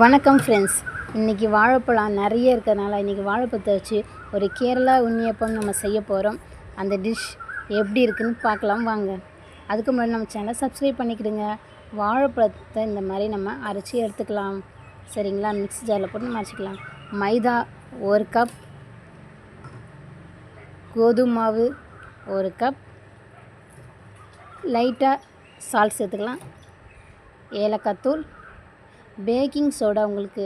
வணக்கம் ஃப்ரெண்ட்ஸ் இன்றைக்கி வாழைப்பழம் நிறைய இருக்கிறதுனால இன்றைக்கி வாழைப்பழத்தை வச்சு ஒரு கேரளா உண்ணியப்பம் நம்ம செய்ய போகிறோம் அந்த டிஷ் எப்படி இருக்குதுன்னு பார்க்கலாம் வாங்க. அதுக்கு முன்னாடி நம்ம சேனலை சப்ஸ்கிரைப் பண்ணிக்கிடுங்க. வாழைப்பழத்தை இந்த மாதிரி நம்ம அரைச்சி எடுத்துக்கலாம். சரிங்களா? மிக்ஸி ஜாரில் போட்டு நம்ம அரைச்சிக்கலாம். மைதா ஒரு கப் கோதுமை மாவு ஒரு கப் லைட்டாக சால்ட் சேர்த்துக்கலாம். ஏலக்காய் தூள் பேக்கிங் சோடா உங்களுக்கு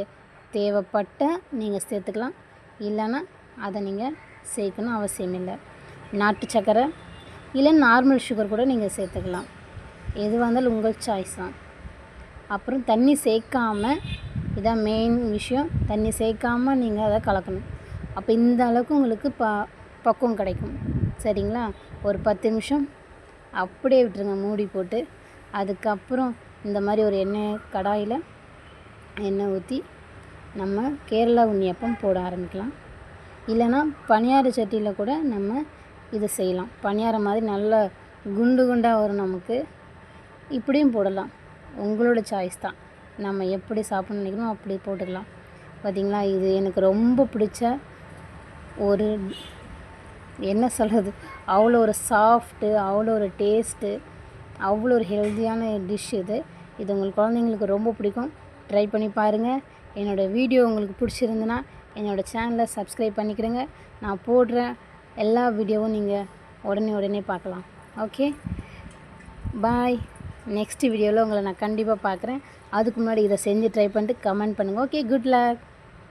தேவைப்பட்டால் நீங்கள் சேர்த்துக்கலாம். இல்லைன்னா அதை நீங்கள் சேர்க்கணும் அவசியம் இல்லை. நாட்டு சர்க்கரை இல்லை நார்மல் சுகர் கூட நீங்கள் சேர்த்துக்கலாம். எதுவாக இருந்தாலும் உங்கள் சாய்ஸ் தான். அப்புறம் தண்ணி சேர்க்காம இதான் மெயின் விஷயம். தண்ணி சேர்க்காமல் நீங்கள் அதை கலக்கணும். அப்போ இந்த அளவுக்கு உங்களுக்கு ப பக்குவம் கிடைக்கும். சரிங்களா? ஒரு பத்து நிமிஷம் அப்படியே விட்டுருங்க. மூடி போட்டு. அதுக்கப்புறம் இந்த மாதிரி ஒரு எண்ணெய் கடாயில் எண்ணெய் ஊற்றி நம்ம கேரளா உண்ணியப்பம் போட ஆரம்பிக்கலாம். இல்லைன்னா பணியார சட்டியில் கூட நம்ம இதை செய்யலாம். பணியாரம் மாதிரி நல்ல குண்டு குண்டாக வரும் நமக்கு. இப்படியும் போடலாம். உங்களோட சாய்ஸ் தான். நம்ம எப்படி சாப்பிட்ணும்னு நினைக்கணும் அப்படி போட்டுக்கலாம். பார்த்திங்களா இது எனக்கு ரொம்ப பிடிச்ச ஒரு என்ன சொல்கிறது அவ்வளோ ஒரு சாஃப்ட்டு அவ்வளோ ஒரு டேஸ்ட்டு அவ்வளோ ஒரு ஹெல்த்தியான டிஷ் இது. இது உங்கள் குழந்தைங்களுக்கு ரொம்ப பிடிக்கும். ட்ரை பண்ணி பாருங்கள் என்னோடய வீடியோ உங்களுக்கு பிடிச்சிருந்துன்னா என்னோடய சேனலை சப்ஸ்கிரைப் பண்ணிக்கிறேங்க நான் போடுற எல்லா வீடியோவும் நீங்கள் உடனே உடனே பார்க்கலாம். ஓகே பாய் நெக்ஸ்ட் வீடியோவில் உங்களை நான் கண்டிப்பாக பார்க்குறேன். அதுக்கு முன்னாடி இதை செஞ்சு ட்ரை பண்ணிட்டு கமெண்ட் பண்ணுங்கள் ஓகே குட் லக்